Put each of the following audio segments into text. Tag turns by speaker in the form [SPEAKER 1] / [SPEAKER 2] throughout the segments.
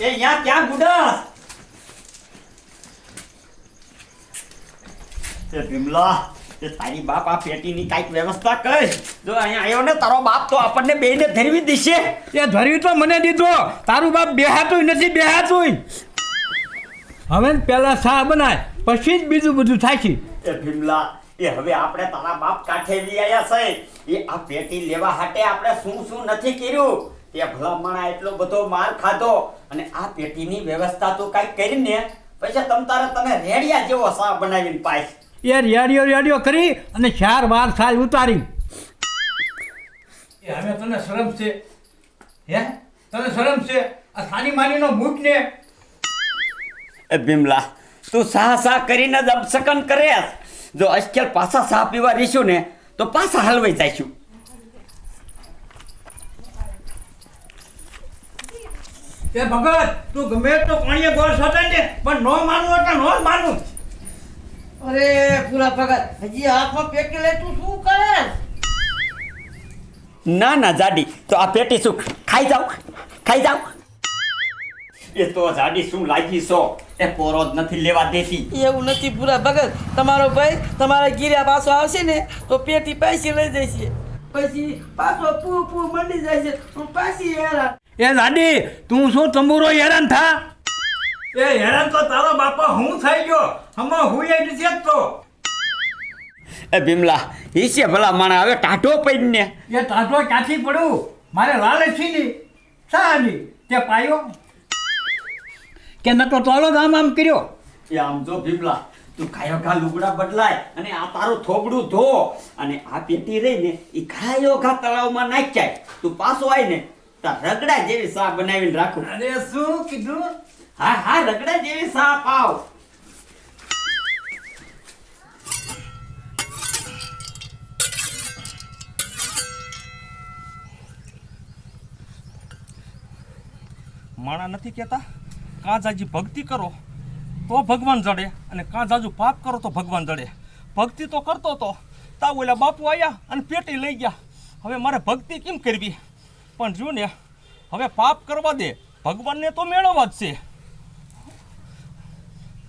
[SPEAKER 1] એ યા ક્યાં ગુડા એ ભીમલા એ તારી બાપ આ પેટીની કાંઈક વ્યવસ્થા કર. જો અહીંયા આવ્યો ને તારો બાપ તો આપણને બેયને ધરવી દેશે.
[SPEAKER 2] એ ધર્યું તો મને દીધો. તારું બાપ બેહાતું નથી બેહાતું હવે પેલા શા બનાય પછી જ બીજું બધું થાય છે.
[SPEAKER 1] એ ભીમલા એ હવે આપણે તારા બાપ કાંઠે લઈ આવ્યા છે. એ આ પેટી લેવા હાટે આપણે શું શું નથી કર્યું? તે ભલામણા એટલો બધો માર ખાધો અને આ પેટીની વ્યવસ્થા તો કાંઈક કરીને પછી તમ તારે તમે રેડિયા જેવો સા બનાવીને પાઈશ
[SPEAKER 2] એ રેડિયો રેડિયો કરી અને ચાર વાર સાલ ઉતારી. એ હવે તને શરમ છે? હે? તને શરમ છે? આ સાની માનીનો મૂક ને.
[SPEAKER 1] એ ભીમલા તું સા સા કરીને જ અપસકન કરે. જો અજકેલ પાછા સા પીવા રહીશું ને તો પાછા હલવાઈ જઈશું.
[SPEAKER 2] એ ભગત તું ગમે તો પાણીએ ગોળ સોટાય ને પણ નો માનવું એટલે નો જ માનવું.
[SPEAKER 3] અરે પૂરા ભગત હજી હાથમાં પેટી લે તું શું કરે
[SPEAKER 1] ના ના જાડી તો આ પેટી શું ખાઈ જાવ ખાઈ જાવ એ તો જાડી શું લાગી છો? એ પોરો જ નથી લેવા દેતી.
[SPEAKER 3] એવું નથી પૂરા ભગત. તમારો ભાઈ તમારા ગીર્યા પાછો આવશે ને તો પેટી પૈસી લઈ જશે. પછી પાછો પૂ પૂ મંડી જાય છે. પાછી હેરાન
[SPEAKER 2] એ લાડી તું શું તંબુરો હેરાન થા? એ હેરાન તો તારો બાપા હું થઈ ગયો? હમણાં હું એ નથી તો
[SPEAKER 1] એ ભીમલા ઈસે ભલા માણા હવે ટાઢો પડીને
[SPEAKER 2] એ ટાંટો ક્યાંથી પડું? મારે લાલચ છે ની. સાની તે પાયો? કે ન તો તોલો આમ આમ કર્યો.
[SPEAKER 1] એ આમ જો ભીમલા તું ખાયો ખા લુગડા બદલાય અને આ તારું થોબડું ધો. અને આ પેટી રહી ને એ ખાયો ખા તળાવમાં નાખ જાય. તું પાછો આય ને તાર રગડા જેવી સા બનાવીને રાખું.
[SPEAKER 2] અરે શું કીધું?
[SPEAKER 1] હા હા રગડા જેવી સા પાવ
[SPEAKER 4] માણા નથી કહેતા? કાં જાજી ભક્તિ કરો તો ભગવાન જડે અને કાં જાજુ પાપ કરો તો ભગવાન જડે. ભક્તિ તો કરતો તો. તા ઓલા બાપુ આવ્યા અને પેટી લઈ ગયા. હવે મારે ભક્તિ કેમ કરવી? પણ જો ને, હવે પાપ કરવા દે, ભગવાનને તો મેળવવા જ છે.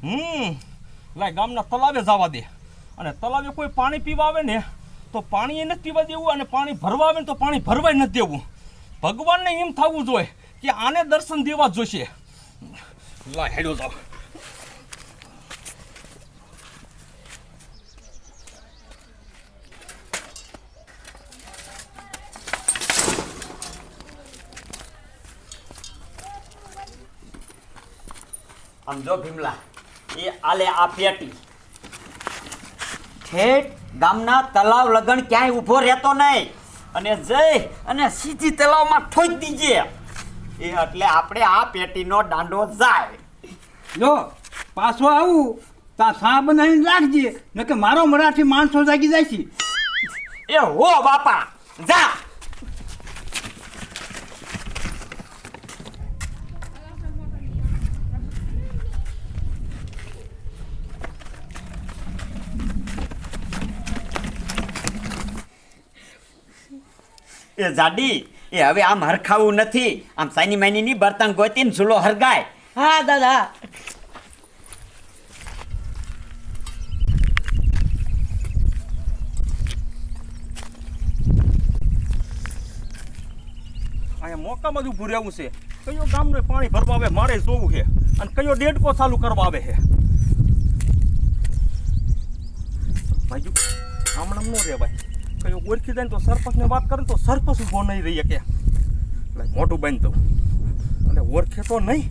[SPEAKER 4] હમ, લાય ગામના તલાવે જવા દે. અને તલાવે કોઈ પાણી પીવા આવે ને, તો પાણી એ નથી પીવા દેવું અને પાણી ભરવા આવે ને તો પાણી ભરવાય નથી દેવું. ભગવાનને એમ થવું જોઈએ કે આને દર્શન દેવા જ જોઈશે લાય હેડો જાવ
[SPEAKER 1] આમ જો ભીમલા એ આલે આ પેટી. ઠેઠ ગામના તલાવ લગન ક્યાંય ઊભો રહેતો નહીં. અને જઈ અને સીધી તલાવમાં ઠોઈ દીજે. એ એટલે આપણે આ પેટીનો દાંડો જાય.
[SPEAKER 2] જો પાછો આવું તા સા બનાવીને રાખજે ન કે મારો મરાઠી માણસો જાગી જાય છે.
[SPEAKER 1] એ હો બાપા જા. એ જાડી એ હવે આમ હરખાવું નથી. આમ સાની માનીની બર્તન ગોતીને ચૂલો હરગાય.
[SPEAKER 3] હા દાદા.
[SPEAKER 4] અહીંયા મોકામાં જ ઊભું રહેવું છે. કયો ગામનું પાણી ભરવા આવે મારે જોવું છે. અને કયો ડેડકો ચાલુ કરવા આવે છે. ભાઈ આમણામ ન રે ભાઈ કયો ઓળખી જાય ને તો સરપંચને વાત કરે તો સરપંચ ઊભો નહીં રહી કે એટલે મોટું બંધ દઉં. એટલે ઓળખે તો નહીં.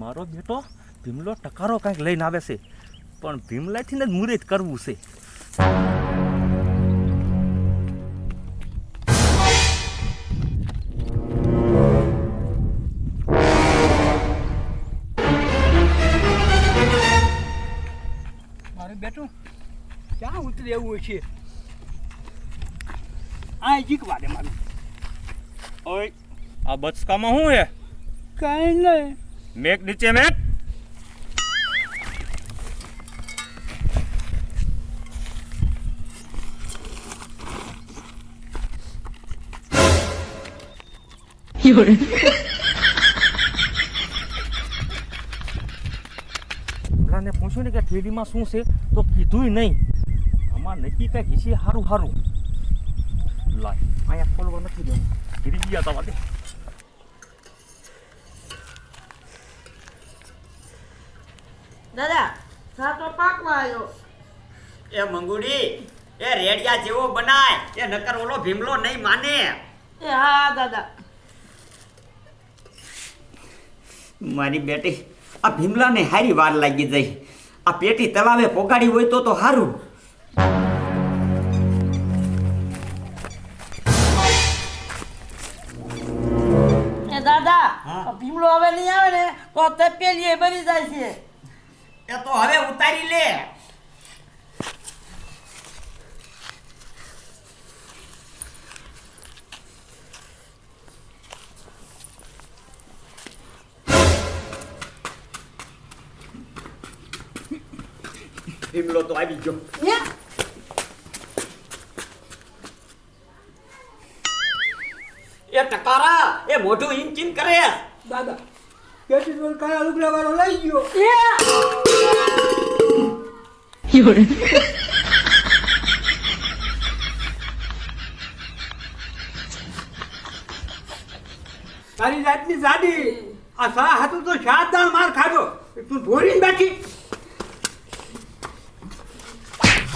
[SPEAKER 4] મારો બેટો ભીમલો ટકારો કાંઈક લઈને આવે છે. પણ ભીમલાથી જ મુહૂર્ત કરવું છે.
[SPEAKER 2] મારું બેટું ક્યાં ઉતરે એવું છે? આ જીકવા દે મારું.
[SPEAKER 4] ઓય આ બચકામાં શું હે?
[SPEAKER 2] કાંઈ નહીં.
[SPEAKER 4] મેક નીચે મેક પેલાને પૂછ્યું ને કે થેલીમાં શું છે તો કીધું નહીં. આમાં નક્કી કંઈક હિસી હારું હારું. લાય અહીંયા ખોલવા નથી દેવું. ગીરી ગયા તમારે
[SPEAKER 3] દાદા સાતો પાકવા આવ્યો
[SPEAKER 1] એ મંગુડી એ રેડિયા જેવો બનાય. એ નકર ઓલો ભીમલો નહીં માને.
[SPEAKER 3] એ હા દાદા.
[SPEAKER 1] મારી બેટી આ ભીમલાને હારી વાર લાગી જઈ આ પેટી તલાવે પોગાડી હોય તો તો સારું
[SPEAKER 3] એ દાદા ભીમલો હવે નહીં આવે ને તો તપેલી એ બની જાય છે.
[SPEAKER 1] એ તો હવે ઉતારી લે. ભીમલો તો આવી ગયો એ ટકારા એ મોઢું ઇન્ચિન કરે
[SPEAKER 2] દાદા પેટી તો કાળા લુગડા વાળો લઈ ગયો તારી જાતની જાડી આ સા હતું તો સાત દાણ માર ખાધો તું ધોરીને બેઠી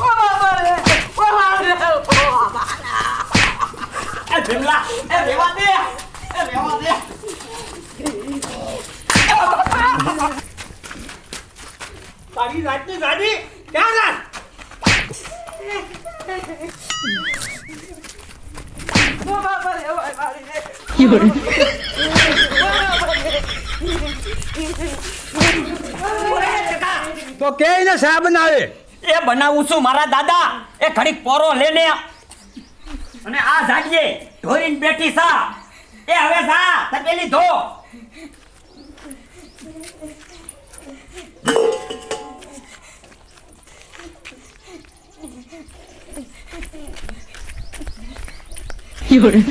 [SPEAKER 3] રે ઓ બાબા
[SPEAKER 1] એ ભીમલા એ રેવા દે એ રેવા દે
[SPEAKER 2] તારી જાતની જાડી ક્યાં
[SPEAKER 3] રે
[SPEAKER 2] તો કે ને સા બનાવે.
[SPEAKER 1] એ બનાવું છું મારા દાદા. એ ઘડીક પોરો લેને અને આ જાડીએ ઢોરીને બેઠી સા. એ હવે સા તપેલી ધો.
[SPEAKER 5] 有人，